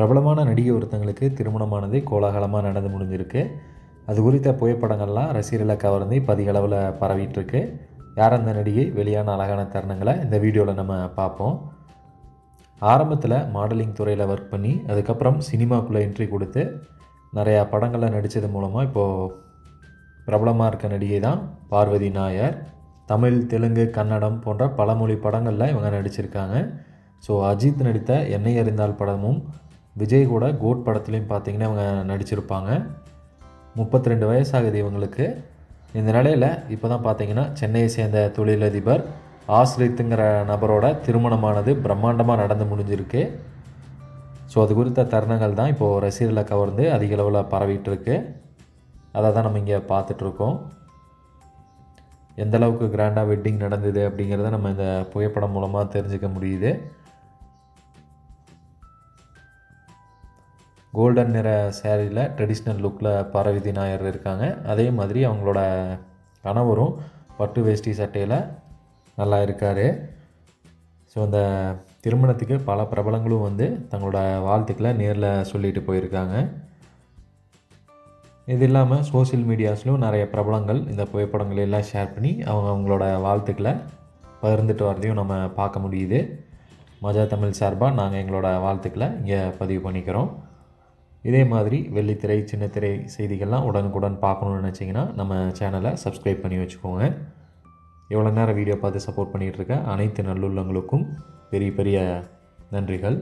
பிரபலமான நடிகை ஒருத்தங்களுக்கு திருமணமானது கோலாகலமாக நடந்து முடிஞ்சிருக்கு. அது குறித்த புகைப்படங்கள்லாம் ரசிகர்களை கவர்ந்து பதிகளவில் பரவிட்டுருக்கு. யார் அந்த நடிகை? வெளியான அழகான தருணங்களை இந்த வீடியோவில் நம்ம பார்ப்போம். ஆரம்பத்தில் மாடலிங் துறையில் ஒர்க் பண்ணி அதுக்கப்புறம் சினிமாக்குள்ளே என்ட்ரி கொடுத்து நிறையா படங்களில் நடித்தது மூலமாக இப்போது பிரபலமாக இருக்க நடிகை தான் பார்வதி நாயர். தமிழ் தெலுங்கு கன்னடம் போன்ற பல மொழி படங்களில் இவங்க நடிச்சிருக்காங்க. ஸோ அஜித் நடித்த என்னை அறிந்தால் படமும் விஜய் கூட கோட் படத்துலையும் பார்த்தீங்கன்னா இவங்க நடிச்சிருப்பாங்க. முப்பத்தி ரெண்டு வயசாகுது இவங்களுக்கு. இந்த நிலையில் இப்போ தான் பார்த்தீங்கன்னா சென்னையை சேர்ந்த தொழிலதிபர் ஆஸ்ரித்துங்கிற நபரோட திருமணமானது பிரம்மாண்டமாக நடந்து முடிஞ்சிருக்கு. ஸோ அது குறித்த தருணங்கள் தான் இப்போது ரசிகர்களை கவர்ந்து அதிக அளவில் பரவிட்டு இருக்கு அதை தான் நம்ம இங்கே பார்த்துட்ருக்கோம் எந்த அளவுக்கு கிராண்டாக வெட்டிங் நடந்தது அப்படிங்கிறத நம்ம இந்த புகைப்படம் மூலமாக தெரிஞ்சுக்க முடியுது. கோல்டன் நிற சேரீயில் ட்ரெடிஷ்னல் லுக்கில் பார்வதி நாயர் இருக்காங்க. அதே மாதிரி அவங்களோட கணவரும் பட்டு வேஷ்டி சட்டையில் நல்லா இருக்கார். ஸோ அந்த திருமணத்துக்கு பல பிரபலங்களும் வந்து தங்களோட வாழ்த்துக்களை நேரில் சொல்லிட்டு போயிருக்காங்க. இது இல்லாமல் சோஷியல் மீடியாஸ்லையும் நிறைய பிரபலங்கள் இந்த புகைப்படங்களை எல்லாம் ஷேர் பண்ணி அவங்க அவங்களோட வாழ்த்துக்களை பகிர்ந்துட்டு வரதையும் நம்ம பார்க்க முடியுது. மஜா தமிழ் சார்பாக நாங்கள் எங்களோட வாழ்த்துக்களை இங்கே பதிவு பண்ணிக்கிறோம். இதே மாதிரி வெள்ளித்திரை சின்னத்திரை செய்திகள்லாம் உடனுக்குடன் பார்க்கணுன்னு நினச்சிங்கன்னா நம்ம சேனலை சப்ஸ்கிரைப் பண்ணி வச்சுக்கோங்க. எவ்வளோ நேரம் வீடியோ பார்த்து சப்போர்ட் பண்ணிகிட்ருக்க அனைத்து நல்லுள்ளங்களுக்கும் பெரிய பெரிய நன்றிகள்.